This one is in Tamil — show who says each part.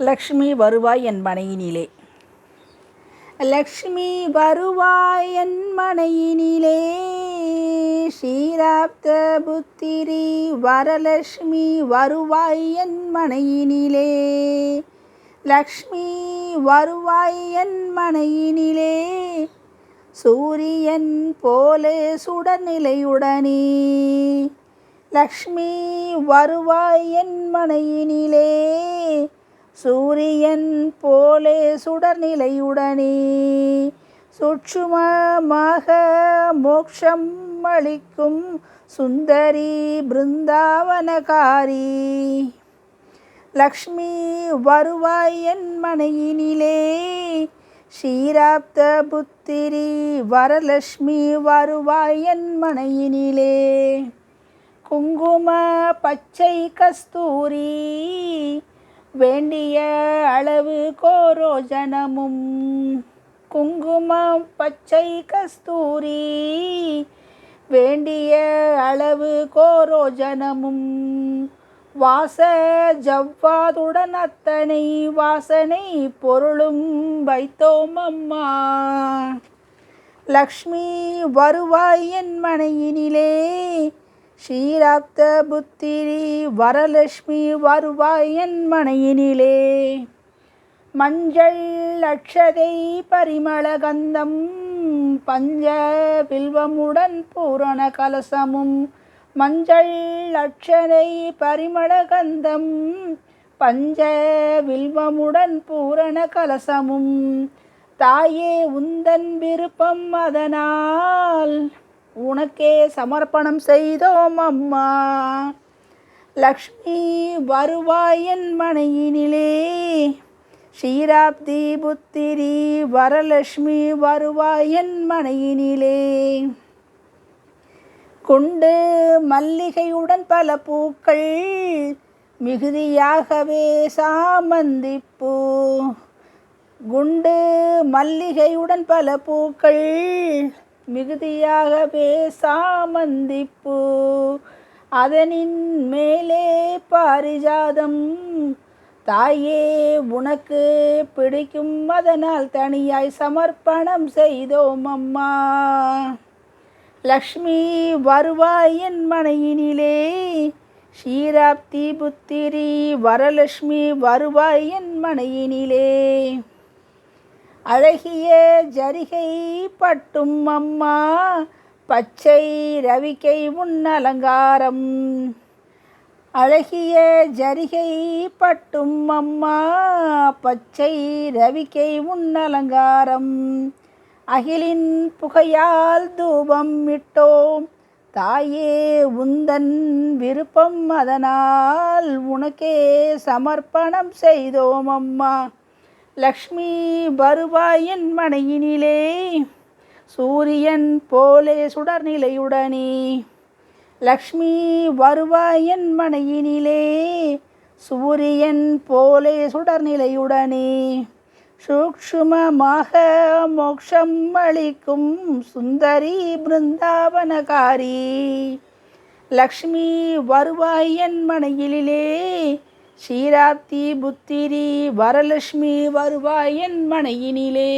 Speaker 1: லக்ஷ்மி வருவாய் என் மனையினிலே. லக்ஷ்மி வருவாய் என் மனையினிலே. ஸ்ரீராப்த புத்திரி வரலக்ஷ்மி வருவாய் என் மனையினிலே. லக்ஷ்மி வருவாய் என் மனையினிலே. சூரியன் போல சுடநிலையுடனே லக்ஷ்மி வருவாய் என் மனையினிலே. சூரியன் போலே சுடர்நிலையுடனே சுட்சுமமாக மோட்சம் அளிக்கும் சுந்தரி பிருந்தாவனகாரி. லக்ஷ்மி வருவாய் என் மனையினிலே ஷீராப்த புத்திரி வரலட்சுமி வருவாய் என் மனையினிலே. குங்கும பச்சை கஸ்தூரி வேண்டிய அளவு கோரோஜனமும். குங்குமம் பச்சை கஸ்தூரி வேண்டிய அளவு கோரோஜனமும். வாச ஜவ்வாதுடன் அத்தனை வாசனை பொருளும் வைத்தோம் அம்மா. லக்ஷ்மி வருவாய் என் மனையினிலே ஸ்ரீராப்த புத்திரி வரலட்சுமி வருவாய் என் மனையினிலே. மஞ்சள் அக்ஷதை பரிமள கந்தம் பஞ்ச பில்வமுடன் பூரண கலசமும் மஞ்சள் அக்ஷதை பரிமள கந்தம் பஞ்ச வில்வமுடன் பூரண கலசமும். தாயே உந்தன் விருப்பம் அதனால் உனக்கே சமர்ப்பணம் செய்தோம் அம்மா. லக்ஷ்மி வருவாய் என் மனையினிலே. ஷீராப்தி புத்திரி வரலக்ஷ்மி வருவாய் என் மனையினிலே. குண்டு மல்லிகையுடன் பல பூக்கள் மிகுதியாகவே சாமந்திப்பூ. குண்டு மல்லிகையுடன் பல பூக்கள் மிகுதியாகவே சாமந்திப்பூ அதனின் மேலே பாரிஜாதம். தாயே உனக்கு பிடிக்கும் அதனால் தனியாய் சமர்ப்பணம் செய்தோம் அம்மா. லக்ஷ்மி வருவாய் என் மனையினிலே. ஷீராப்தி புத்திரி வரலட்சுமி வருவாய் என் மனையினிலே. அழகிய ஜரிகை பட்டும் அம்மா பச்சை ரவிக்கை உன் அலங்காரம் அழகிய ஜரிகை பட்டும் அம்மா பச்சை ரவிக்கை உன் அலங்காரம் அகிலின் புகையால் தூபம் இட்டோம் தாயே உந்தன் விருப்பம் அதனால் உனக்கே சமர்ப்பணம் செய்தோம் அம்மா. லக்ஷ்மி வருவாயின் மனையினிலே. சூரியன் போலே சுடர்நிலையுடனே. லக்ஷ்மி வருவாயின் மனையினிலே. சூரியன் போலே சுடர்நிலையுடனே. சூக்ஷுமமாக மோக்ஷம் அளிக்கும் சுந்தரி பிருந்தாவனகாரி. லக்ஷ்மி வருவாய் என் மனையிலே சீராத்தி புத்திரி வரலட்சுமி வருவாய் என் மனையினிலே.